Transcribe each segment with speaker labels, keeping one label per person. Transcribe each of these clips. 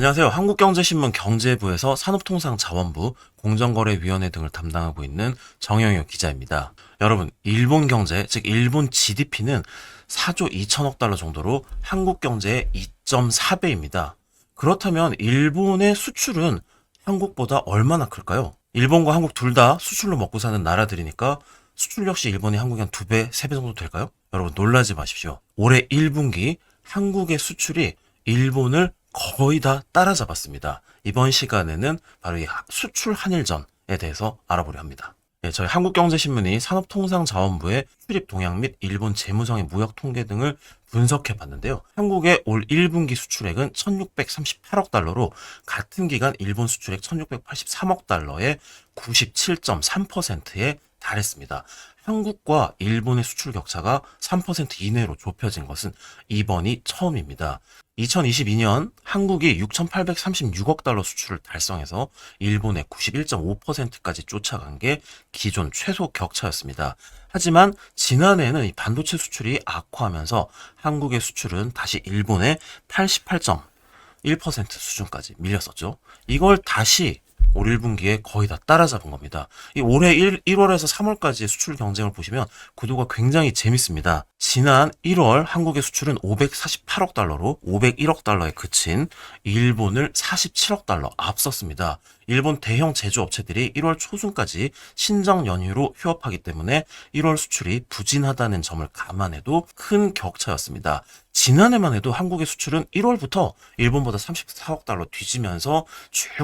Speaker 1: 안녕하세요. 한국경제신문 경제부에서 산업통상자원부, 공정거래위원회 등을 담당하고 있는 정영혁 기자입니다. 여러분, 일본 경제, 즉 일본 GDP는 4조 2천억 달러 정도로 한국 경제의 2.4배입니다. 그렇다면 일본의 수출은 한국보다 얼마나 클까요? 일본과 한국 둘 다 수출로 먹고 사는 나라들이니까 수출 역시 일본이 한국이 한두 배, 세배 정도 될까요? 여러분 놀라지 마십시오. 올해 1분기 한국의 수출이 일본을 거의 다 따라잡았습니다. 이번 시간에는 바로 이 수출 한일전에 대해서 알아보려 합니다. 예, 저희 한국경제신문이 산업통상자원부의 수입 동향 및 일본 재무상의 무역 통계 등을 분석해 봤는데요. 한국의 올 1분기 수출액은 1638억 달러로 같은 기간 일본 수출액 1683억 달러의 97.3%에 달했습니다. 한국과 일본의 수출 격차가 3% 이내로 좁혀진 것은 이번이 처음입니다. 2022년 한국이 6,836억 달러 수출을 달성해서 일본의 91.5%까지 쫓아간 게 기존 최소 격차였습니다. 하지만 지난해에는 이 반도체 수출이 악화하면서 한국의 수출은 다시 일본의 88.1% 수준까지 밀렸었죠. 이걸 다시 올 1분기에 거의 다 따라잡은 겁니다. 이 올해 1, 1월에서 3월까지의 수출 경쟁을 보시면 구도가 굉장히 재밌습니다. 지난 1월 한국의 수출은 548억 달러로 501억 달러에 그친 일본을 47억 달러 앞섰습니다. 일본 대형 제조업체들이 1월 초순까지 신정 연휴로 휴업하기 때문에 1월 수출이 부진하다는 점을 감안해도 큰 격차였습니다. 지난해만 해도 한국의 수출은 1월부터 일본보다 34억 달러 뒤지면서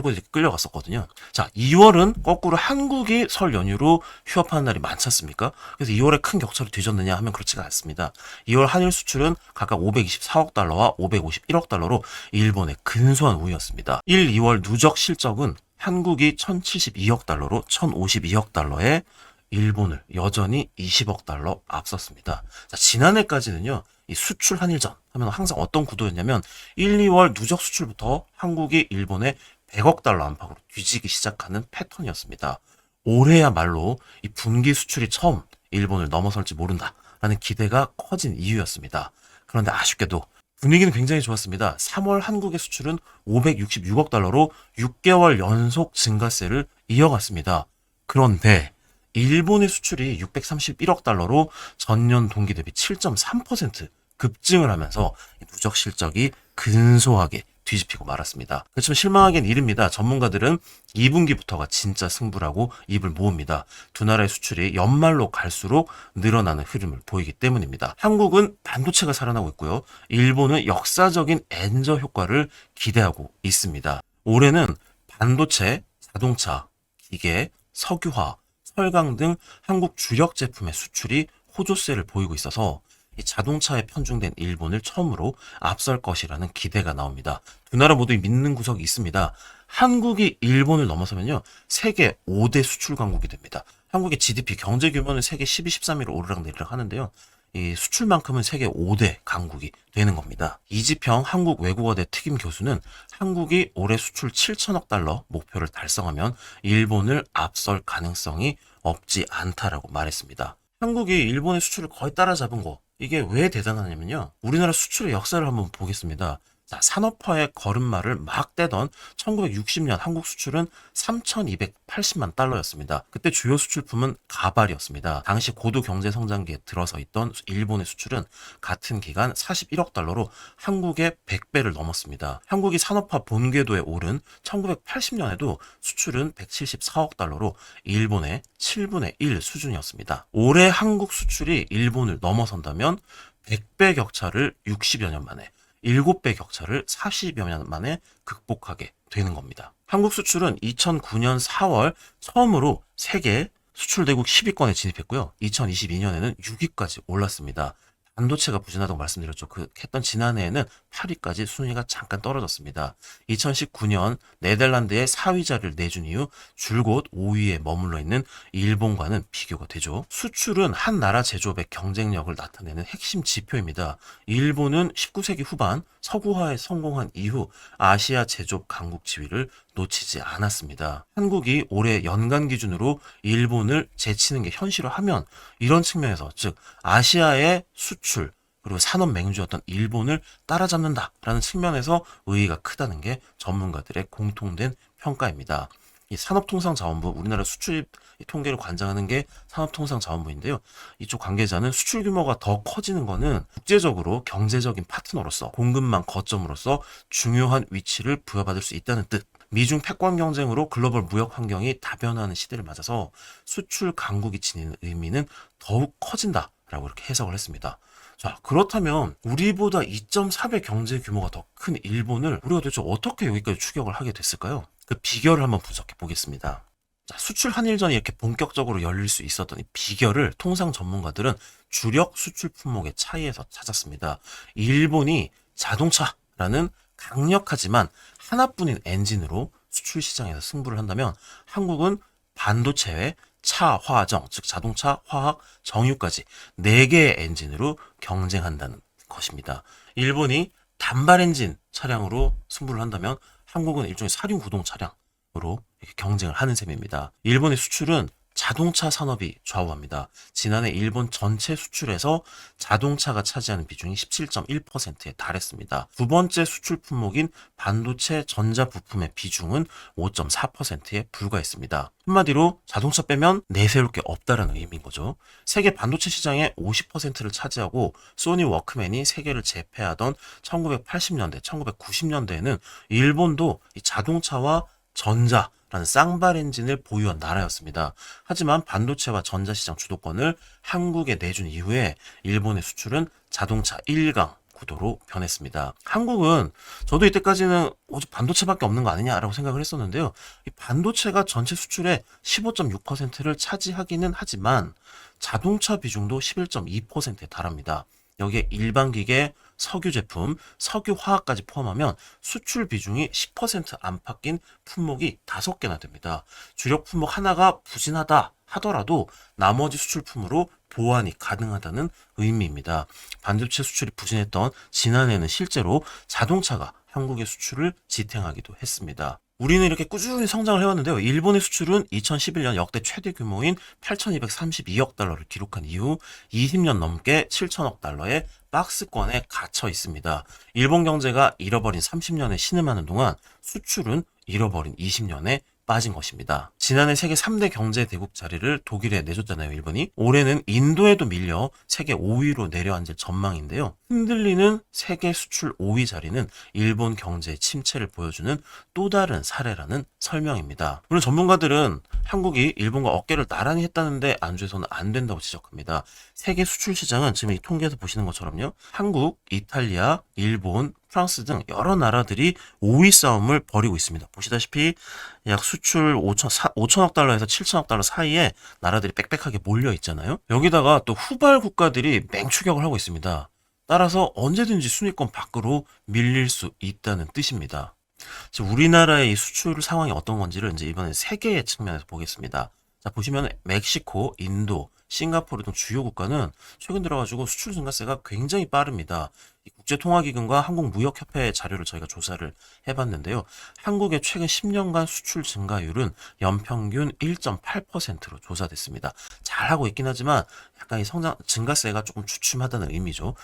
Speaker 1: 이렇게 끌려갔었거든요. 자, 2월은 거꾸로 한국이 설 연휴로 휴업하는 날이 많지 않습니까? 그래서 2월에 큰 격차를 뒤졌느냐 하면 그렇지가 않습니다. 2월 한일 수출은 각각 524억 달러와 551억 달러로 일본의 근소한 우위였습니다. 1, 2월 누적 실적은 한국이 1072억 달러로 1052억 달러에 일본을 여전히 20억 달러 앞섰습니다. 자, 지난해까지는요, 이 수출 한일전 하면 항상 어떤 구도였냐면 1, 2월 누적 수출부터 한국이 일본에 100억 달러 안팎으로 뒤지기 시작하는 패턴이었습니다. 올해야말로 이 분기 수출이 처음 일본을 넘어설지 모른다라는 기대가 커진 이유였습니다. 그런데 아쉽게도 분위기는 굉장히 좋았습니다. 3월 한국의 수출은 566억 달러로 6개월 연속 증가세를 이어갔습니다. 그런데 일본의 수출이 631억 달러로 전년 동기 대비 7.3% 급증을 하면서 누적 실적이 근소하게 뒤집히고 말았습니다. 그렇지만 실망하기엔 이릅니다. 전문가들은 2분기부터가 진짜 승부라고 입을 모읍니다. 두 나라의 수출이 연말로 갈수록 늘어나는 흐름을 보이기 때문입니다. 한국은 반도체가 살아나고 있고요. 일본은 역사적인 엔저 효과를 기대하고 있습니다. 올해는 반도체, 자동차, 기계, 석유화, 철강 등 한국 주력 제품의 수출이 호조세를 보이고 있어서 이 자동차에 편중된 일본을 처음으로 앞설 것이라는 기대가 나옵니다. 두 나라 모두 믿는 구석이 있습니다. 한국이 일본을 넘어서면요. 세계 5대 수출 강국이 됩니다. 한국의 GDP 경제 규모는 세계 12, 13위로 오르락내리락 하는데요. 이 수출만큼은 세계 5대 강국이 되는 겁니다. 이지평 한국 외국어대 특임 교수는 한국이 올해 수출 7천억 달러 목표를 달성하면 일본을 앞설 가능성이 없지 않다라고 말했습니다. 한국이 일본의 수출을 거의 따라잡은 거 이게 왜 대단하냐면요. 우리나라 수출의 역사를 한번 보겠습니다. 자, 산업화의 걸음마를 막 떼던 1960년 한국 수출은 3,280만 달러였습니다. 그때 주요 수출품은 가발이었습니다. 당시 고도 경제 성장기에 들어서 있던 일본의 수출은 같은 기간 41억 달러로 한국의 100배를 넘었습니다. 한국이 산업화 본궤도에 오른 1980년에도 수출은 174억 달러로 일본의 7분의 1 수준이었습니다. 올해 한국 수출이 일본을 넘어선다면 100배 격차를 60여 년 만에 7배 격차를 40여 년 만에 극복하게 되는 겁니다. 한국 수출은 2009년 4월 처음으로 세계 수출대국 10위권에 진입했고요. 2022년에는 6위까지 올랐습니다. 반도체가 부진하다고 말씀드렸죠. 그 했던 지난해에는 8위까지 순위가 잠깐 떨어졌습니다. 2019년 네덜란드의 4위 자리를 내준 이후 줄곧 5위에 머물러 있는 일본과는 비교가 되죠. 수출은 한 나라 제조업의 경쟁력을 나타내는 핵심 지표입니다. 일본은 19세기 후반 서구화에 성공한 이후 아시아 제조업 강국 지위를 놓치지 않았습니다. 한국이 올해 연간 기준으로 일본을 제치는 게 현실화하면 이런 측면에서 즉 아시아의 수출 그리고 산업 맹주였던 일본을 따라잡는다라는 측면에서 의의가 크다는 게 전문가들의 공통된 평가입니다. 이 산업통상자원부 우리나라 수출입 통계를 관장하는 게 산업통상자원부인데요. 이쪽 관계자는 수출 규모가 더 커지는 거는 국제적으로 경제적인 파트너로서 공급망 거점으로서 중요한 위치를 부여받을 수 있다는 뜻. 미중 패권 경쟁으로 글로벌 무역 환경이 다변화하는 시대를 맞아서 수출 강국이 지니는 의미는 더욱 커진다라고 이렇게 해석을 했습니다. 자, 그렇다면 우리보다 2.4배 경제 규모가 더 큰 일본을 우리가 도대체 어떻게 여기까지 추격을 하게 됐을까요? 그 비결을 한번 분석해 보겠습니다. 자, 수출 한일전이 이렇게 본격적으로 열릴 수 있었던 이 비결을 통상 전문가들은 주력 수출 품목의 차이에서 찾았습니다. 일본이 자동차라는 강력하지만 하나뿐인 엔진으로 수출 시장에서 승부를 한다면 한국은 반도체 외 차, 화정, 즉 자동차, 화학, 정유까지 4개의 엔진으로 경쟁한다는 것입니다. 일본이 단발 엔진 차량으로 승부를 한다면 한국은 일종의 사륜 구동 차량으로 경쟁을 하는 셈입니다. 일본의 수출은 자동차 산업이 좌우합니다. 지난해 일본 전체 수출에서 자동차가 차지하는 비중이 17.1%에 달했습니다. 두 번째 수출 품목인 반도체 전자 부품의 비중은 5.4%에 불과했습니다. 한마디로 자동차 빼면 내세울 게 없다라는 의미인 거죠. 세계 반도체 시장의 50%를 차지하고 소니 워크맨이 세계를 제패하던 1980년대, 1990년대에는 일본도 이 자동차와 전자 쌍발 엔진을 보유한 나라였습니다. 하지만 반도체와 전자시장 주도권을 한국에 내준 이후에 일본의 수출은 자동차 1강 구도로 변했습니다. 한국은 저도 이때까지는 오직 반도체밖에 없는 거 아니냐라고 생각을 했었는데요. 이 반도체가 전체 수출의 15.6%를 차지하기는 하지만 자동차 비중도 11.2%에 달합니다. 여기에 일반 기계, 석유 제품, 석유 화학까지 포함하면 수출 비중이 10% 안팎인 품목이 5개나 됩니다. 주력 품목 하나가 부진하다 하더라도 나머지 수출 품으로 보완이 가능하다는 의미입니다. 반도체 수출이 부진했던 지난해는 실제로 자동차가 한국의 수출을 지탱하기도 했습니다. 우리는 이렇게 꾸준히 성장을 해왔는데요. 일본의 수출은 2011년 역대 최대 규모인 8,232억 달러를 기록한 이후 20년 넘게 7천억 달러의 박스권에 갇혀 있습니다. 일본 경제가 잃어버린 30년에 신음하는 동안 수출은 잃어버린 20년에 빠진 것입니다. 지난해 세계 3대 경제 대국 자리를 독일에 내줬잖아요, 일본이. 올해는 인도에도 밀려 세계 5위로 내려앉을 전망인데요. 흔들리는 세계 수출 5위 자리는 일본 경제의 침체를 보여주는 또 다른 사례라는 설명입니다. 물론 전문가들은 한국이 일본과 어깨를 나란히 했다는데 안주해서는 안 된다고 지적합니다. 세계 수출 시장은 지금 이 통계에서 보시는 것처럼요. 한국, 이탈리아, 일본, 프랑스 등 여러 나라들이 5위 싸움을 벌이고 있습니다. 보시다시피 약 수출 5천, 4, 5천억 달러에서 7천억 달러 사이에 나라들이 빽빽하게 몰려 있잖아요. 여기다가 또 후발 국가들이 맹추격을 하고 있습니다. 따라서 언제든지 순위권 밖으로 밀릴 수 있다는 뜻입니다. 우리나라의 이 수출 상황이 어떤 건지를 이제 이번에 세 개의 측면에서 보겠습니다. 자, 보시면 멕시코, 인도, 싱가포르 등 주요 국가는 최근 들어가지고 수출 증가세가 굉장히 빠릅니다. 국제통화기금과 한국무역협회 자료를 저희가 조사를 해봤는데요. 한국의 최근 10년간 수출 증가율은 연평균 1.8%로 조사됐습니다. 잘하고 있긴 하지만 약간 이 성장 증가세가 조금 주춤하다는 의미죠.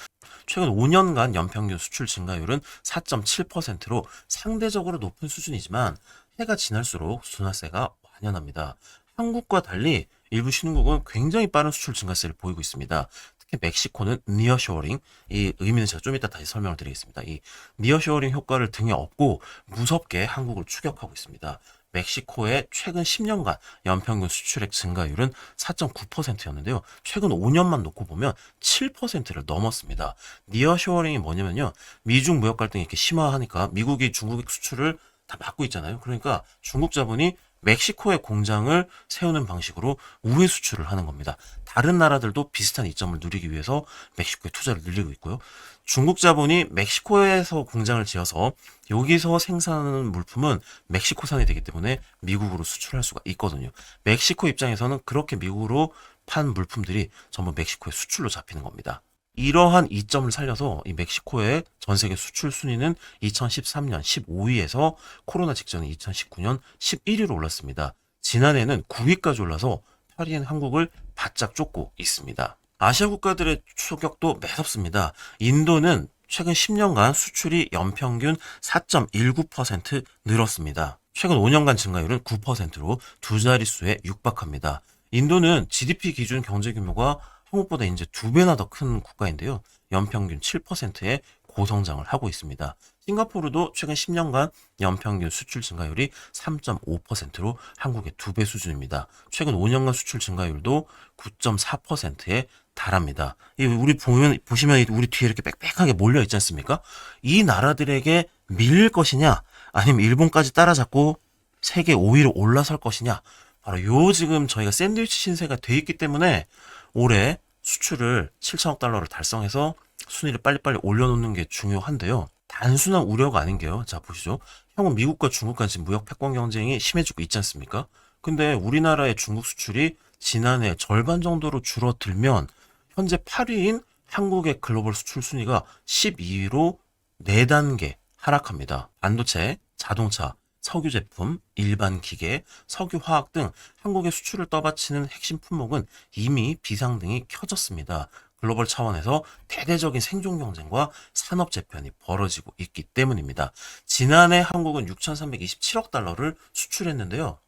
Speaker 1: 최근 5년간 연평균 수출 증가율은 4.7%로 상대적으로 높은 수준이지만 해가 지날수록 순화세가 완연합니다. 한국과 달리 일부 신흥국은 굉장히 빠른 수출 증가세를 보이고 있습니다. 특히 멕시코는 니어쇼어링 이 의미는 제가 좀 이따 다시 설명을 드리겠습니다. 이 니어쇼어링 효과를 등에 업고 무섭게 한국을 추격하고 있습니다. 멕시코의 최근 10년간 연평균 수출액 증가율은 4.9%였는데요. 최근 5년만 놓고 보면 7%를 넘었습니다. 니어쇼어링이 뭐냐면요. 미중 무역 갈등이 이렇게 심화하니까 미국이 중국의 수출을 다 막고 있잖아요. 그러니까 중국 자본이 멕시코에 공장을 세우는 방식으로 우회 수출을 하는 겁니다. 다른 나라들도 비슷한 이점을 누리기 위해서 멕시코에 투자를 늘리고 있고요. 중국 자본이 멕시코에서 공장을 지어서 여기서 생산하는 물품은 멕시코산이 되기 때문에 미국으로 수출할 수가 있거든요. 멕시코 입장에서는 그렇게 미국으로 판 물품들이 전부 멕시코에 수출로 잡히는 겁니다. 이러한 이점을 살려서 이 멕시코의 전 세계 수출 순위는 2013년 15위에서 코로나 직전인 2019년 11위로 올랐습니다. 지난해는 9위까지 올라서 파리엔 한국을 바짝 쫓고 있습니다. 아시아 국가들의 추격도 매섭습니다. 인도는 최근 10년간 수출이 연평균 4.19% 늘었습니다. 최근 5년간 증가율은 9%로 두 자릿수에 육박합니다. 인도는 GDP 기준 경제 규모가 한국보다 이제 두 배나 더 큰 국가인데요. 연평균 7%의 고성장을 하고 있습니다. 싱가포르도 최근 10년간 연평균 수출 증가율이 3.5%로 한국의 두 배 수준입니다. 최근 5년간 수출 증가율도 9.4%에 달합니다. 이 우리 보면 보시면 우리 뒤에 이렇게 빽빽하게 몰려 있지 않습니까? 이 나라들에게 밀릴 것이냐, 아니면 일본까지 따라잡고 세계 5위로 올라설 것이냐. 바로 요 지금 저희가 샌드위치 신세가 돼 있기 때문에 올해 수출을 7천억 달러를 달성해서 순위를 빨리빨리 올려놓는 게 중요한데요. 단순한 우려가 아닌 게요. 자, 보시죠. 형은 미국과 중국과 지금 무역 패권 경쟁이 심해지고 있지 않습니까? 근데 우리나라의 중국 수출이 지난해 절반 정도로 줄어들면 현재 8위인 한국의 글로벌 수출 순위가 12위로 4단계 하락합니다. 반도체, 자동차, 석유 제품, 일반 기계, 석유 화학 등 한국의 수출을 떠받치는 핵심 품목은 이미 비상등이 켜졌습니다. 글로벌 차원에서 대대적인 생존 경쟁과 산업 재편이 벌어지고 있기 때문입니다. 지난해 한국은 6,327억 달러를 수출했는데요.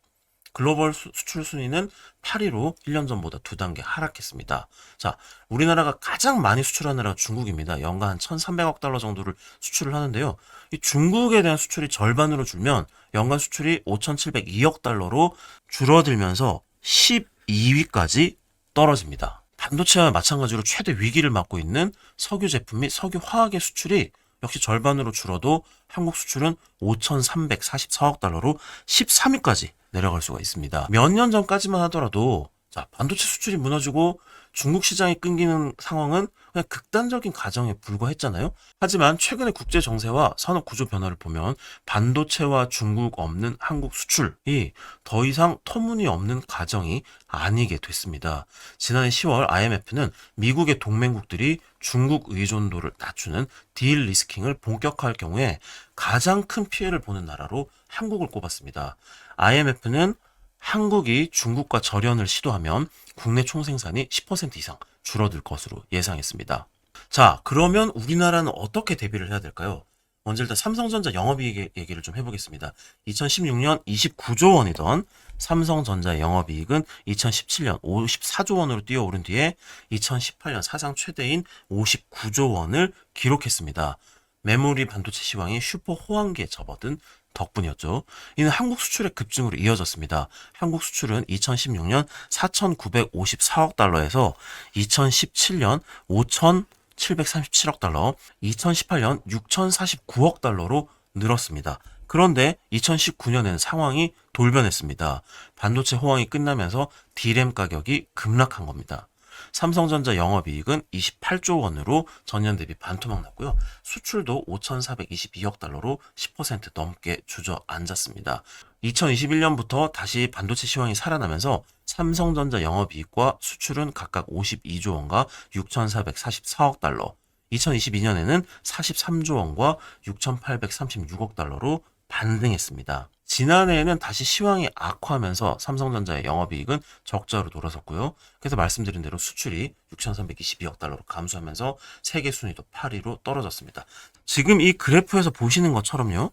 Speaker 1: 글로벌 수, 출 순위는 8위로 1년 전보다 두 단계 하락했습니다. 자, 우리나라가 가장 많이 수출하는 나라가 중국입니다. 연간 한 1,300억 달러 정도를 수출을 하는데요. 이 중국에 대한 수출이 절반으로 줄면 연간 수출이 5,702억 달러로 줄어들면서 12위까지 떨어집니다. 반도체와 마찬가지로 최대 위기를 맞고 있는 석유 제품 및 석유 화학의 수출이 역시 절반으로 줄어도 한국 수출은 5,344억 달러로 13위까지 내려갈 수가 있습니다. 몇 년 전까지만 하더라도 자, 반도체 수출이 무너지고 중국 시장이 끊기는 상황은 그냥 극단적인 가정에 불과했잖아요. 하지만 최근의 국제 정세와 산업 구조 변화를 보면 반도체와 중국 없는 한국 수출이 더 이상 터무니없는 가정이 아니게 됐습니다. 지난해 10월 IMF는 미국의 동맹국들이 중국 의존도를 낮추는 딜 리스킹을 본격화할 경우에 가장 큰 피해를 보는 나라로 한국을 꼽았습니다. IMF는 한국이 중국과 절연을 시도하면 국내 총생산이 10% 이상 줄어들 것으로 예상했습니다. 자, 그러면 우리나라는 어떻게 대비를 해야 될까요? 먼저 일단 삼성전자 영업이익 얘기를 좀 해보겠습니다. 2016년 29조 원이던 삼성전자 영업이익은 2017년 54조 원으로 뛰어오른 뒤에 2018년 사상 최대인 59조 원을 기록했습니다. 메모리 반도체 시황이 슈퍼 호황기에 접어든 덕분이었죠. 이는 한국 수출의 급증으로 이어졌습니다. 한국 수출은 2016년 4,954억 달러에서 2017년 5,737억 달러, 2018년 6,049억 달러로 늘었습니다. 그런데 2019년에는 상황이 돌변했습니다. 반도체 호황이 끝나면서 디램 가격이 급락한 겁니다. 삼성전자 영업이익은 28조 원으로 전년 대비 반토막 났고요. 수출도 5,422억 달러로 10% 넘게 주저앉았습니다. 2021년부터 다시 반도체 시황이 살아나면서 삼성전자 영업이익과 수출은 각각 52조 원과 6,444억 달러, 2022년에는 43조 원과 6,836억 달러로 반등했습니다. 지난해에는 다시 시황이 악화하면서 삼성전자의 영업이익은 적자로 돌아섰고요. 그래서 말씀드린 대로 수출이 6,322억 달러로 감소하면서 세계 순위도 8위로 떨어졌습니다. 지금 이 그래프에서 보시는 것처럼요.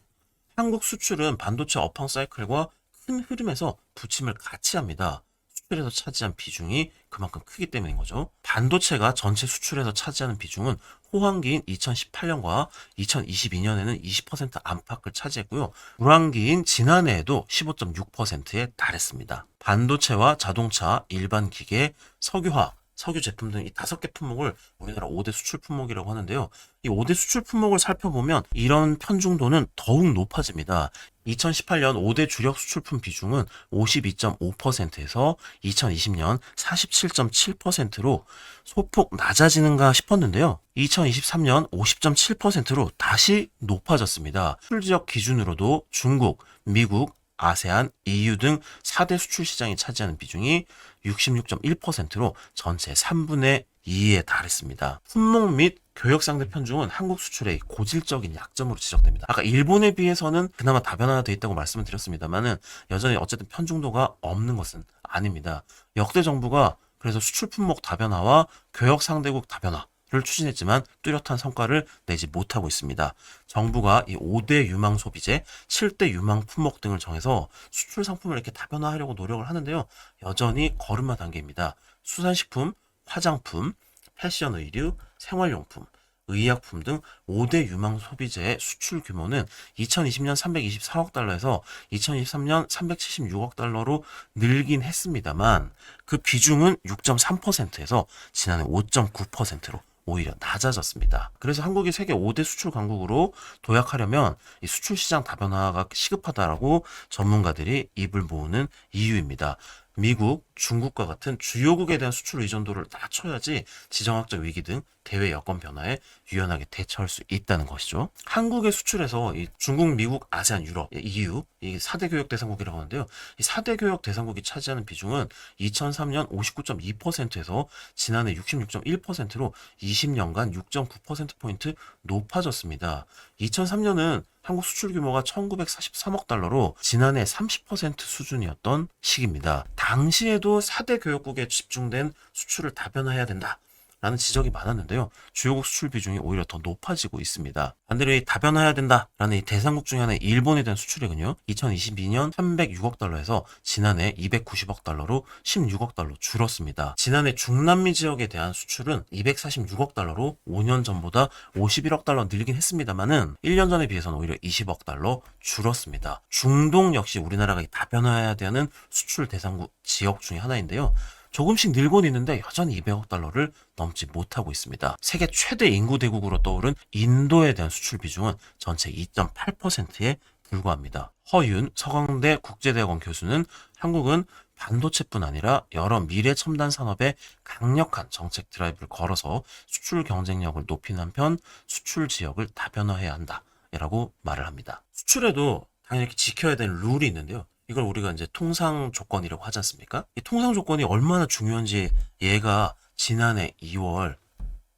Speaker 1: 한국 수출은 반도체 업황 사이클과 큰 흐름에서 부침을 같이 합니다. 수출에서 차지한 비중이 그만큼 크기 때문인 거죠. 반도체가 전체 수출에서 차지하는 비중은 호황기인 2018년과 2022년에는 20% 안팎을 차지했고요. 불황기인 지난해에도 15.6%에 달했습니다. 반도체와 자동차, 일반 기계, 석유화, 석유 제품 등 이 다섯 개 품목을 우리나라 5대 수출 품목이라고 하는데요. 이 5대 수출 품목을 살펴보면 이런 편중도는 더욱 높아집니다. 2018년 5대 주력 수출품 비중은 52.5%에서 2020년 47.7%로 소폭 낮아지는가 싶었는데요. 2023년 50.7%로 다시 높아졌습니다. 수출 지역 기준으로도 중국, 미국, 아세안, EU 등 4대 수출 시장이 차지하는 비중이 66.1%로 전체 3분의 2에 달했습니다. 품목 및 교역 상대 편중은 한국 수출의 고질적인 약점으로 지적됩니다. 아까 일본에 비해서는 그나마 다변화되어 있다고 말씀을 드렸습니다만은 여전히 어쨌든 편중도가 없는 것은 아닙니다. 역대 정부가 그래서 수출 품목 다변화와 교역 상대국 다변화 를 추진했지만 뚜렷한 성과를 내지 못하고 있습니다. 정부가 이 5대 유망 소비재, 7대 유망 품목 등을 정해서 수출 상품을 이렇게 다변화하려고 노력을 하는데요. 여전히 걸음마 단계입니다. 수산식품, 화장품, 패션 의류, 생활용품, 의약품 등 5대 유망 소비재의 수출 규모는 2020년 324억 달러에서 2023년 376억 달러로 늘긴 했습니다만 그 비중은 6.3%에서 지난해 5.9%로 오히려 낮아졌습니다. 그래서 한국이 세계 5대 수출 강국으로 도약하려면 이 수출 시장 다변화가 시급하다라고 전문가들이 입을 모으는 이유입니다. 미국, 중국과 같은 주요국에 대한 수출 의존도를 낮춰야지 지정학적 위기 등 대외 여건 변화에 유연하게 대처할 수 있다는 것이죠. 한국의 수출에서 이 중국, 미국, 아세안, 유럽, EU 이 4대 교역 대상국이라고 하는데요. 이 4대 교역 대상국이 차지하는 비중은 2003년 59.2%에서 지난해 66.1%로 20년간 6.9%포인트 높아졌습니다. 2003년은 한국 수출 규모가 1943억 달러로 지난해 30% 수준이었던 시기입니다. 당시에도 4대 교역국에 집중된 수출을 다변화해야 된다. 라는 지적이 많았는데요. 주요국 수출 비중이 오히려 더 높아지고 있습니다. 반대로 이 다변화해야 된다라는 이 대상국 중에 하나의 일본에 대한 수출액은요. 2022년 306억 달러에서 지난해 290억 달러로 16억 달러 줄었습니다. 지난해 중남미 지역에 대한 수출은 246억 달러로 5년 전보다 51억 달러 늘긴 했습니다만은 1년 전에 비해서는 오히려 20억 달러 줄었습니다. 중동 역시 우리나라가 이 다변화해야 되는 수출 대상국 지역 중에 하나인데요. 조금씩 늘곤 있는데 여전히 200억 달러를 넘지 못하고 있습니다. 세계 최대 인구 대국으로 떠오른 인도에 대한 수출 비중은 전체 2.8%에 불과합니다. 허윤 서강대 국제대학원 교수는 한국은 반도체뿐 아니라 여러 미래 첨단 산업에 강력한 정책 드라이브를 걸어서 수출 경쟁력을 높이는 한편 수출 지역을 다변화해야 한다 라고 말을 합니다. 수출에도 당연히 지켜야 되는 룰이 있는데요. 이걸 우리가 이제 통상 조건이라고 하지 않습니까? 이 통상 조건이 얼마나 중요한지 얘가 지난해 2월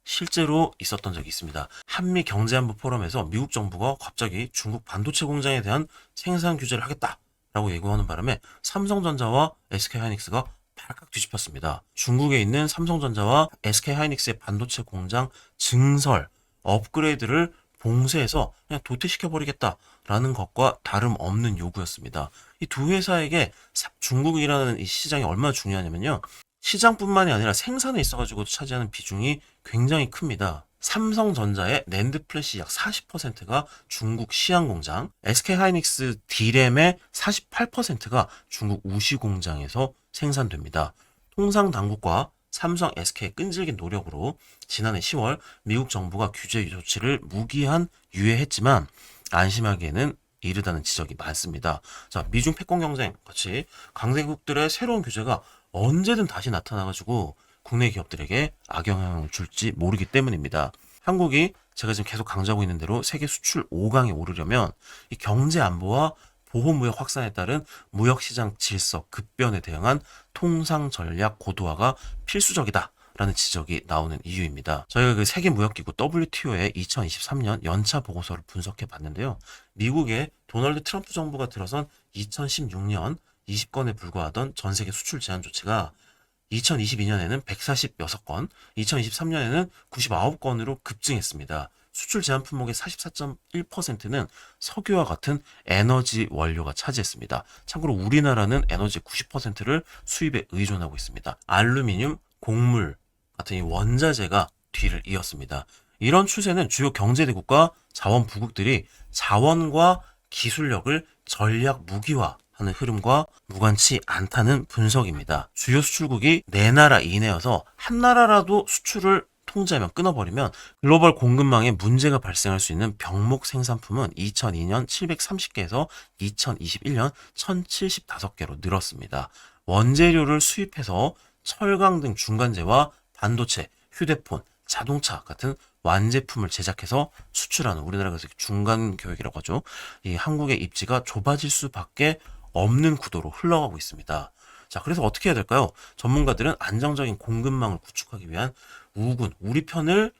Speaker 1: 실제로 있었던 적이 있습니다. 한미 경제안보 포럼에서 미국 정부가 갑자기 중국 반도체 공장에 대한 생산 규제를 하겠다라고 예고하는 바람에 삼성전자와 SK하이닉스가 발칵 뒤집혔습니다. 중국에 있는 삼성전자와 SK하이닉스의 반도체 공장 증설, 업그레이드를 봉쇄해서 그냥 도태시켜버리겠다라는 것과 다름없는 요구였습니다. 이 두 회사에게 사- 중국이라는 이 시장이 얼마나 중요하냐면요. 시장뿐만이 아니라 생산에 있어가지고 차지하는 비중이 굉장히 큽니다. 삼성전자의 낸드 플래시 약 40%가 중국 시안 공장, SK 하이닉스 디램의 48%가 중국 우시 공장에서 생산됩니다. 통상 당국과 삼성 SK의 끈질긴 노력으로 지난해 10월 미국 정부가 규제 조치를 무기한 유예했지만 안심하기에는 이르다는 지적이 많습니다. 자, 미중 패권 경쟁 같이 강대국들의 새로운 규제가 언제든 다시 나타나가지고 국내 기업들에게 악영향을 줄지 모르기 때문입니다. 한국이 제가 지금 계속 강조하고 있는 대로 세계 수출 5강에 오르려면 이 경제 안보와 보호무역 확산에 따른 무역시장 질서 급변에 대응한 통상 전략 고도화가 필수적이다. 라는 지적이 나오는 이유입니다. 저희가 그 세계무역기구 WTO의 2023년 연차 보고서를 분석해 봤는데요. 미국의 도널드 트럼프 정부가 들어선 2016년 20건에 불과하던 전 세계 수출 제한 조치가 2022년에는 146건, 2023년에는 99건으로 급증했습니다. 수출 제한 품목의 44.1%는 석유와 같은 에너지 원료가 차지했습니다. 참고로 우리나라는 에너지 90%를 수입에 의존하고 있습니다. 알루미늄, 곡물 같은 이 원자재가 뒤를 이었습니다. 이런 추세는 주요 경제대국과 자원 부국들이 자원과 기술력을 전략 무기화 하는 흐름과 무관치 않다는 분석입니다. 주요 수출국이 네 나라 이내여서 한 나라라도 수출을 통제하면 끊어버리면 글로벌 공급망에 문제가 발생할 수 있는 병목 생산품은 2002년 730개에서 2021년 1075개로 늘었습니다. 원재료를 수입해서 철강 등 중간재와 반도체, 휴대폰, 자동차 같은 완제품을 제작해서 수출하는 우리나라가 그래서 중간 교역이라고 하죠. 이 한국의 입지가 좁아질 수밖에 없는 구도로 흘러가고 있습니다. 자, 그래서 어떻게 해야 될까요? 전문가들은 안정적인 공급망을 구축하기 위한 우군, 우리 편을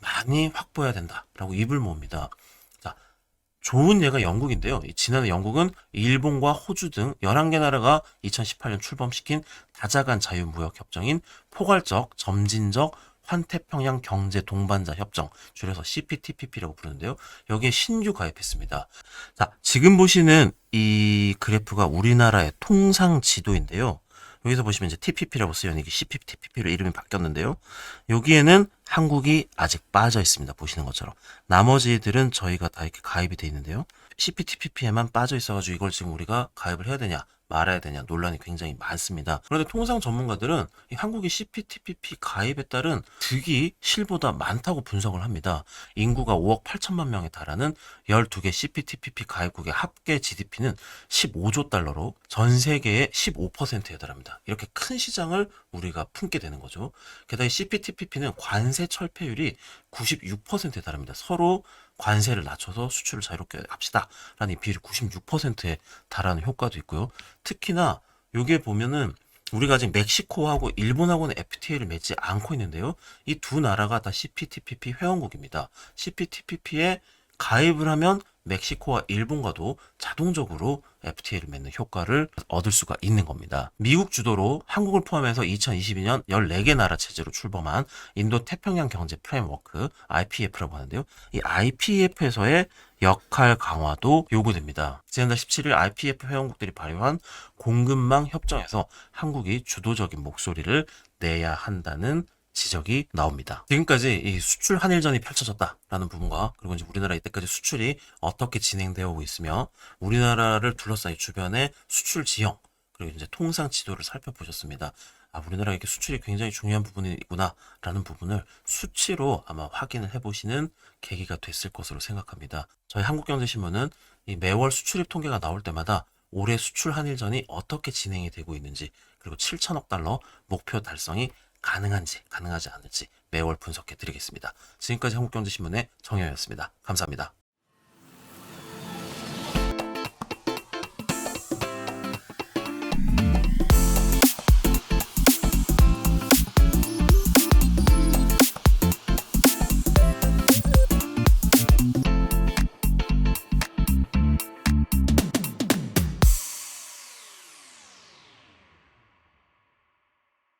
Speaker 1: 많이 확보해야 된다라고 입을 모읍니다. 자, 좋은 예가 영국인데요. 이 지난해 영국은 일본과 호주 등 11개 나라가 2018년 출범시킨 다자간 자유무역 협정인 포괄적, 점진적, 환태평양 경제 동반자 협정, 줄여서 CPTPP라고 부르는데요. 여기에 신규 가입했습니다. 자, 지금 보시는 이 그래프가 우리나라의 통상 지도인데요. 여기서 보시면 이제 TPP라고 쓰여 있는 이게 CPTPP로 이름이 바뀌었는데요. 여기에는 한국이 아직 빠져 있습니다. 보시는 것처럼. 나머지들은 저희가 다 이렇게 가입이 돼 있는데요. CPTPP에만 빠져 있어가지고 이걸 지금 우리가 가입을 해야 되냐, 말아야 되냐 논란이 굉장히 많습니다. 그런데 통상 전문가들은 이 한국이 CPTPP 가입에 따른 득이 실보다 많다고 분석을 합니다. 인구가 5억 8천만 명에 달하는 12개 CPTPP 가입국의 합계 GDP는 15조 달러로 전 세계의 15%에 달합니다. 이렇게 큰 시장을 우리가 품게 되는 거죠. 게다가 이 CPTPP는 관세 철폐율이 96%에 달합니다. 서로 관세를 낮춰서 수출을 자유롭게 합시다. 라는 이 비율이 96%에 달하는 효과도 있고요. 특히나 요게 보면은 우리가 아직 멕시코하고 일본하고는 FTA를 맺지 않고 있는데요. 이 두 나라가 다 CPTPP 회원국입니다. CPTPP에 가입을 하면 멕시코와 일본과도 자동적으로 FTA를 맺는 효과를 얻을 수가 있는 겁니다. 미국 주도로 한국을 포함해서 2022년 14개 나라 체제로 출범한 인도 태평양 경제 프레임워크 IPF라고 하는데요. 이 IPF에서의 역할 강화도 요구됩니다. 지난달 17일 IPF 회원국들이 발효한 공급망 협정에서 한국이 주도적인 목소리를 내야 한다는 지적이 나옵니다. 지금까지 이 수출 한일전이 펼쳐졌다라는 부분과 그리고 이제 우리나라 이때까지 수출이 어떻게 진행되어 오고 있으며 우리나라를 둘러싸인 주변의 수출 지형 그리고 이제 통상 지도를 살펴보셨습니다. 아, 우리나라가 이렇게 수출이 굉장히 중요한 부분이구나라는 부분을 수치로 아마 확인을 해보시는 계기가 됐을 것으로 생각합니다. 저희 한국경제신문은 이 매월 수출입 통계가 나올 때마다 올해 수출 한일전이 어떻게 진행이 되고 있는지 그리고 7천억 달러 목표 달성이 가능한지 가능하지 않을지 매월 분석해 드리겠습니다. 지금까지 한국경제신문의 정현이었습니다. 감사합니다.